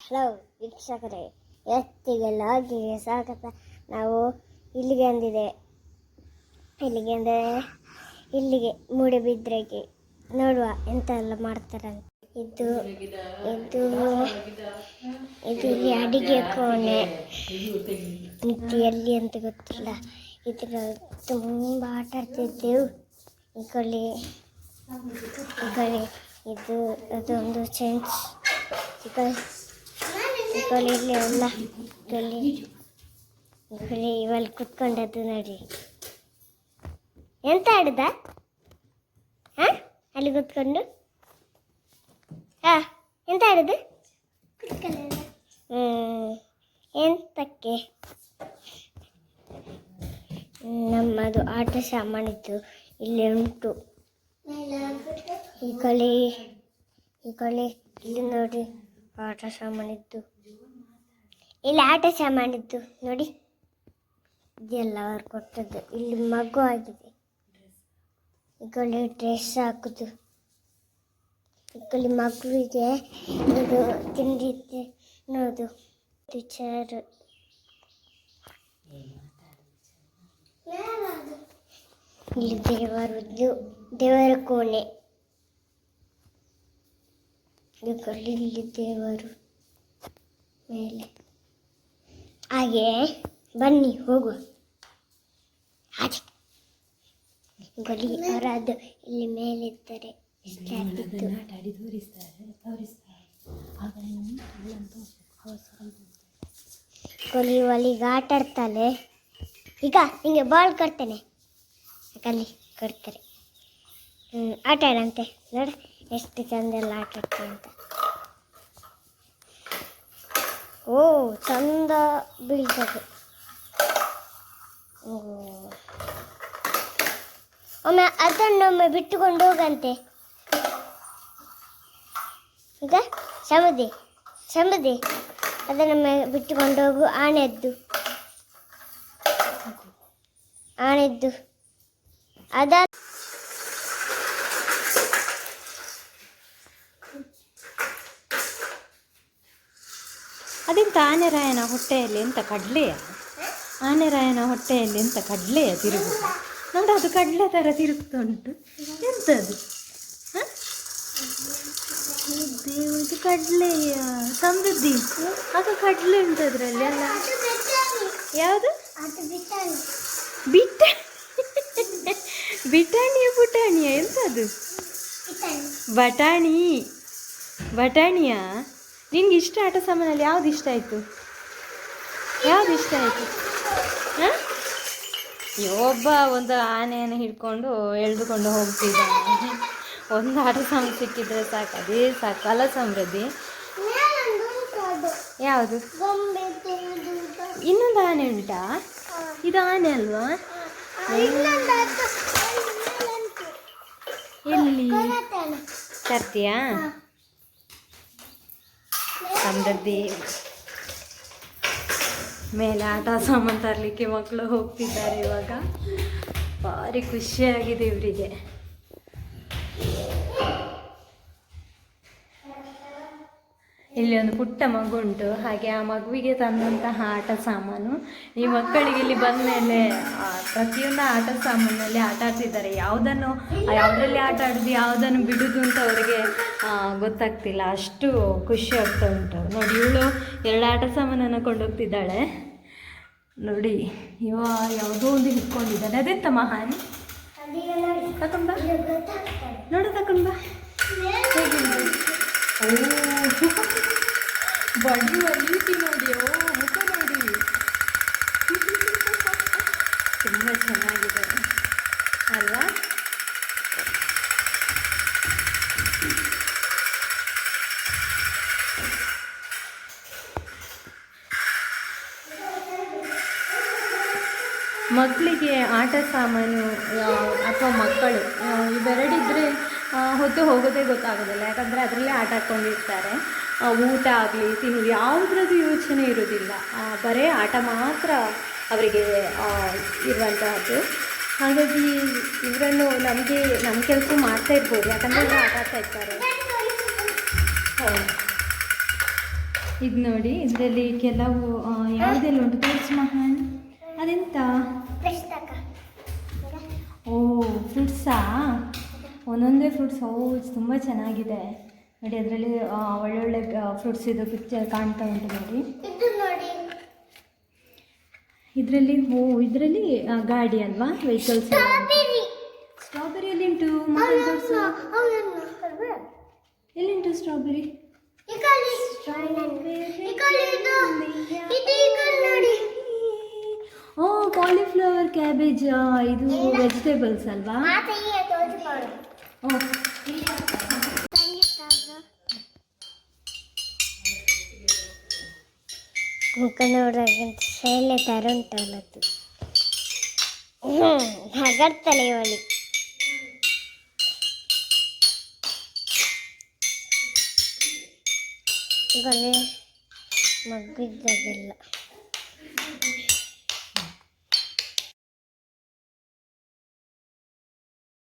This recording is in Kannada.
ಹಲೋ ವೀಕ್ಷಕರೇ ಎತ್ತಿಗೆ ಹೋಗಿ ಸ್ವಾಗತ. ನಾವು ಇಲ್ಲಿಗೆ ಅಂದಿದೆ. ಇಲ್ಲಿಗೆ ಅಂದರೆ, ಇಲ್ಲಿಗೆ ಮೂಡಿಬಿದ್ರೆಗೆ. ನೋಡುವ ಎಂತ ಎಲ್ಲ ಮಾಡ್ತಾರಂತ ಇದು ಇದು ಇದು ಇಲ್ಲಿ ಅಡಿಗೆ ಕೋಣೆ. ಇದು ಎಲ್ಲಿ ಅಂತ ಗೊತ್ತಿಲ್ಲ. ಇದ್ರ ತುಂಬ ಆಟ ಆಡ್ತಿದ್ದೆವು. ಈ ಕಡೆ ಈ ಕಡೆ ಇದು ಅದೊಂದು ಚೆಂಚ್. ಇಲ್ಲಿ ಎಲ್ಲ ಈ ಕಡೆ ಇವಲ್ಲಿ ಕುತ್ಕೊಂಡದ್ದು ನೋಡಿ. ಎಂತ ಆಡಿದ? ಹಾ ಅಲ್ಲಿ ಕುತ್ಕೊಂಡು? ಹಾ ಎಂತ ಆಡುದು ಹ್ಮ್, ಎಂತಕ್ಕೆ? ನಮ್ಮದು ಆಟ ಸಾಮಾನಿದ್ದು ಇಲ್ಲಿ ಉಂಟು. ಈ ಕೊಲೆ, ಈ ಕಡೆ ಇಲ್ಲಿ ನೋಡಿ. ಆಟ ಸಾಮಾನಿದ್ದು. ಇಲ್ಲಿ ಆಟ ಸಾಮಾನಿದ್ದು, ನೋಡಿ. ಇದೆಲ್ಲ ಅವ್ರು ಕೊಟ್ಟದ್ದು. ಇಲ್ಲಿ ಮಗು ಆಗಿದೆ. ಈ ಕಡೆ ಡ್ರೆಸ್ ಹಾಕುದು. ಈ ಕಡೆ ಮಗುವಿಗೆ ಇದು ತಿಂಡಿ ನೋಡು ಟೀಚರ್ ಇಲ್ಲಿ ದೇವರದ್ದು, ದೇವರ ಕೋಣೆ. ಈ ಕಲ್ಲಿಲ್ಲಿ ದೇವರು ಮೇಲೆ. ಹಾಗೆ ಬನ್ನಿ, ಹೋಗುವ. ಹಾಗೆ. ಗಲಿ ಅವರದ್ದು ಇಲ್ಲಿ ಮೇಲಿದ್ದರೆ ಆಗ ಕೊಲಿ ಒಲಿಗೆ ಆಟ ಆಡ್ತಾಳೆ ಈಗ ಹಿಂಗೆ ಬಾಲ್ ಕಟ್ತೇನೆ. ಕಲ್ಲಿ ಕಟ್ತಾರೆ. ಆಟ ಆಡಂತೆ. ನೋಡ. ಎಷ್ಟು ಚಂದೆಲ್ಲ ಆಡ್ತೀವಿ ಅಂತ. ಓ, ಚಂದ ಬೀಳ್ತದೆ. ಓ. ಒಮ್ಮೆ ಅದನ್ನೊಮ್ಮೆ ಬಿಟ್ಟುಕೊಂಡು ಹೋಗಂತೆ. ಈಗ ಸಮುದಿ ಸಮುದಿ ಅದನ್ನೊಮ್ಮೆ ಬಿಟ್ಟುಕೊಂಡು ಹೋಗು, ಆನೆದ್ದು. ಆನೆದ್ದು. ಅದ ಅದೆಂತ ಆನೆರಾಯನ ಹೊಟ್ಟೆಯಲ್ಲಿ ಎಂತ ಕಡಲೆಯ? ಆನೆರಾಯನ ಹೊಟ್ಟೆಯಲ್ಲಿ ಎಂತ ಕಡಲೆಯ ತಿರುಗು ನೋಡಿ ಅದು ಕಡಲೆ ಥರ ತಿರುಗ್ತಾ ಉಂಟು? ದೇವ ಇದು ಕಡಲೆಯ ಸಮೃದ್ಧಿ. ಆಗ ಕಡಲೆ ಉಂಟು ಅದರಲ್ಲಿ ಅಲ್ಲ? ಯಾವುದು? ಬಿಟ್ಟ ಬಿಟಾಣಿಯ ಪುಟಾಣಿಯ? ಎಂತದು? ಬಟಾಣಿ. ಬಟಾಣಿಯ? ನಿನ್ಗೆ ಇಷ್ಟ ಆಟ ಸಾಮಾನಲ್ಲಿ ಯಾವ್ದು ಇಷ್ಟ ಆಯಿತು? ಯಾವ್ದು ಇಷ್ಟ ಆಯಿತು? ಹಾಂ? ಒಬ್ಬ ಒಂದು ಆನೆಯನ್ನು ಹಿಡ್ಕೊಂಡು ಎಳೆದುಕೊಂಡು ಹೋಗ್ತಿದ್ದಾನೆ. ಒಂದು ಆಟ ಸಾಮಾನು ಸಿಕ್ಕಿದ್ರೆ ಸಾಕು. ಅದೇ ಸಾಕು. ಅಲ್ಲ ಸಮೃದ್ಧಿ. ಯಾವುದು? ಇನ್ನೊಂದು ಆನೆ ಉಂಟಾ? ಇದು ಆನೆ ಅಲ್ವಾ? ಎಲ್ಲಿ? ತರ್ತೀಯಾ ಸಮೃದ್ಧಿ ಮೇಲೆ ಆಟ ಸಾಮಾನು ತರಲಿಕ್ಕೆ ಮಕ್ಕಳು ಹೋಗ್ತಿದ್ದಾರೆ ಇವಾಗ. ಭಾರಿ ಖುಷಿಯಾಗಿದೆ ಇವರಿಗೆ. ಇಲ್ಲಿ ಒಂದು ಪುಟ್ಟ ಮಗು ಉಂಟು ಹಾಗೆ ಆ ಮಗುವಿಗೆ ತಂದಂತಹ ಆಟ ಸಾಮಾನು. ಈ ಮಕ್ಕಳಿಗೆ ಇಲ್ಲಿ ಬಂದ ಮೇಲೆ ಪ್ರತಿಯೊಂದು ಆಟ ಸಾಮಾನಲ್ಲಿ ಆಟ ಆಡ್ತಿದ್ದಾರೆ. ಯಾವುದನ್ನು, ಯಾವುದರಲ್ಲಿ ಆಟ ಆಡಿದ್ವಿ ಯಾವುದನ್ನು ಬಿಡುದು ಅಂತ ಅವರಿಗೆ ಗೊತ್ತಾಗ್ತಿಲ್ಲ. ಅಷ್ಟು ಖುಷಿ ಆಗ್ತಾ ಉಂಟು. ನೋಡಿ, ಇವಳು ಎರಡು ಆಟ ಸಾಮಾನನ್ನು ಕೊಂಡೋಗ್ತಿದ್ದಾಳೆ. ನೋಡಿ, ಇವ ಯಾವುದೋ ಒಂದು ಹಿಡ್ಕೊಂಡಿದ್ದಾನೆ. ಅದೇ ಮಹಾನ್. ತಕೊಂಬ ನೋಡು ತಕೊಂಬ ಬಡ್ಡಿ ಅಲ್ಲಿ ನೋಡಿ ಓ ಮುಖ ನೋಡಿ ತುಂಬ ಚೆನ್ನಾಗಿದೆ ಅಲ್ವಾ ಮಕ್ಕಳಿಗೆ ಆಟ ಸಾಮಾನು ಅಥವಾ ಮಕ್ಕಳು ಇವೆರಡಿದ್ದರೆ ಹೊತ್ತು ಹೋಗೋದೇ ಗೊತ್ತಾಗೋದಿಲ್ಲ. ಯಾಕಂದರೆ ಅದರಲ್ಲೇ ಆಟ ಹಾಕ್ಕೊಂಡಿರ್ತಾರೆ ಊಟ ಆಗಲಿ ತಿನ್ನು ಯಾವುದ್ರದ್ದು ಯೋಚನೆ ಇರೋದಿಲ್ಲ ಬರೇ ಆಟ ಮಾತ್ರ ಅವರಿಗೆ ಇರುವಂತಹದ್ದು. ಹಾಗಾಗಿ ಇವರನ್ನು ನಮಗೆ ನಮ್ಮ ಕೆಲಸ ಮಾಡ್ತಾ ಇರ್ಬೋದು ಯಾಕಂದರೆ ಇವ್ರು ಆಟ ಆಡ್ತಾ ಇರ್ತಾರೆ. ಹೌದು. ಇದು ನೋಡಿ ಇದರಲ್ಲಿ ಕೆಲವು ಯಾವುದೆಲ್ಲ ಉಂಟು ತೋರಿಸಿ ಮಹಾನ್? ಅದೆಂತ? ಓ ಫ್ರೂಟ್ಸಾ? ಒಂದೊಂದೇ ಫ್ರೂಟ್ಸ್ ಓ ತುಂಬ ಚೆನ್ನಾಗಿದೆ. ನೋಡಿ ಅದರಲ್ಲಿ ಒಳ್ಳೊಳ್ಳೆ ಫ್ರೂಟ್ಸ್ ಇದು ಪಿಕ್ಚರ್ ಕಾಣ್ತಾ ಉಂಟು ನೋಡಿ. ಇದರಲ್ಲಿ ಓ ಇದರಲ್ಲಿ ಗಾಡಿ ಅಲ್ವಾ? ವೆಹಿಕಲ್ಸ್ ಸ್ಟ್ರಾಬೆರಿ ಸ್ಟ್ರಾಬೆರಿ ಎಲ್ಲಿಂಟು? ಎಲ್ಲಿಂಟು ಸ್ಟ್ರಾಬೆರಿ ಓ ಕಾಲಿಫ್ಲವರ್ ಕ್ಯಾಬೇಜ್ ಇದು ವೆಜಿಟೇಬಲ್ಸ್ ಅಲ್ವಾ? ಓ. ಮುಖ ನೋಡೋಕ್ಕಂತ ಶೈಲೆ ತರ ಉಂಟಲ್ಲದು ಇವಳಿ. ಗೊಲೆ ಮಗ್ಗಿದ್ದಾಗೆಲ್ಲ